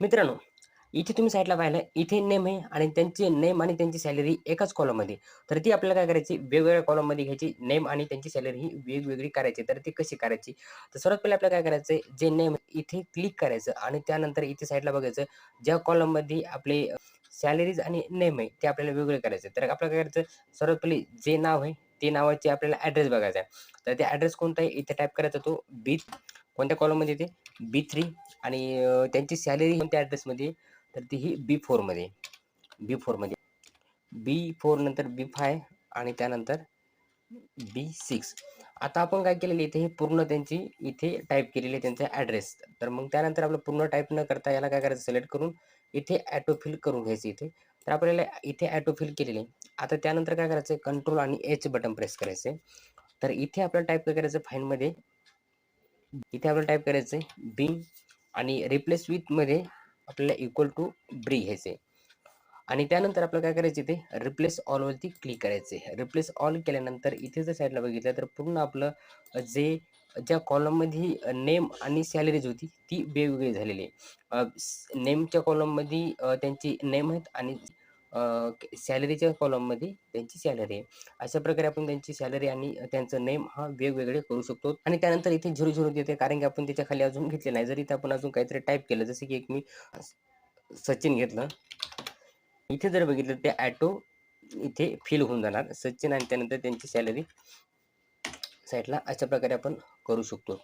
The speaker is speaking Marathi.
मित्रांनो, इथे तुम्ही साईडला पाहिलं इथे नेम आहे आणि त्यांचे नेम आणि त्यांची सॅलरी एकाच कॉलममध्ये. तर ती आपल्याला काय करायची वेगवेगळ्या कॉलममध्ये घ्यायची. नेम आणि त्यांची सॅलरी ही वेगवेगळी करायची. तर ती कशी करायची? तर सर्वात पहिले आपल्याला काय करायचं जे नेम इथे क्लिक करायचं आणि त्यानंतर इथे साईडला बघायचं ज्या कॉलममध्ये आपले सॅलरीज आणि नेम आहे ते आपल्याला वेगळे करायचे. तर आपल्याला काय करायचं सर्वात पहिले जे नाव आहे ते नावाचे आपल्याला ॲड्रेस बघायचा आहे. तर ते ॲड्रेस कोणता आहे इथे टाईप करायचा तो बी कोणत्या कॉलममध्ये ते बी3 आणि त्यांची सॅलरी कोणत्या ॲड्रेसमध्ये तर ती ही बी4मध्ये बी4मध्ये. बी4 नंतर बी5 आणि त्यानंतर बी सिक्स आता आपण काय केलेलं इथे हे पूर्ण त्यांची इथे टाईप केलेली आहे त्यांचा ॲड्रेस. तर मग त्यानंतर आपलं पूर्ण टाईप न करता याला काय करायचं सिलेक्ट करून इथे ऑटो फिल करून घ्यायचं इथे. तर आपल्याला इथे ऑटो केलेले आहे. आता त्यानंतर काय करायचं कंट्रोल आणि एच बटन प्रेस करायचं आहे. तर इथे आपल्याला टाईप काय करायचं फाईनमध्ये इथे आपल्याला टाईप करायचं आहे बिंग आणि रिप्लेस विथमध्ये आपल्याला इक्वल टू ब्री घ्यायचं आहे. आणि त्यानंतर आपल्याला काय करायचं इथे रिप्लेस ऑलवरती क्लिक करायचं आहे. रिप्लेस ऑल केल्यानंतर इथे जर साईडला बघितलं तर पूर्ण आपलं जे ज्या कॉलममध्ये नेम आणि सॅलरीज होती ती वेगवेगळी झालेली आहे. नेमच्या कॉलममध्ये त्यांची नेम आहेत आणि सॅलरीच्या कॉलममध्ये त्यांची सॅलरी आहे. अशा प्रकारे आपण त्यांची सॅलरी आणि त्यांचं नेम हा वेगवेगळे करू शकतो आणि त्यानंतर इथे 0-0 देते कारण की आपण त्याच्याखाली अजून घेतले नाही. जर इथे आपण अजून काहीतरी टाईप केलं जसं की एक मी सचिन घेतलं. इथे जर बघितलं ते ॲटो इथे फिल होऊन जाणार सचिन आणि त्यानंतर त्यांची सॅलरी साईडला अशा प्रकारे आपण करू शकतो.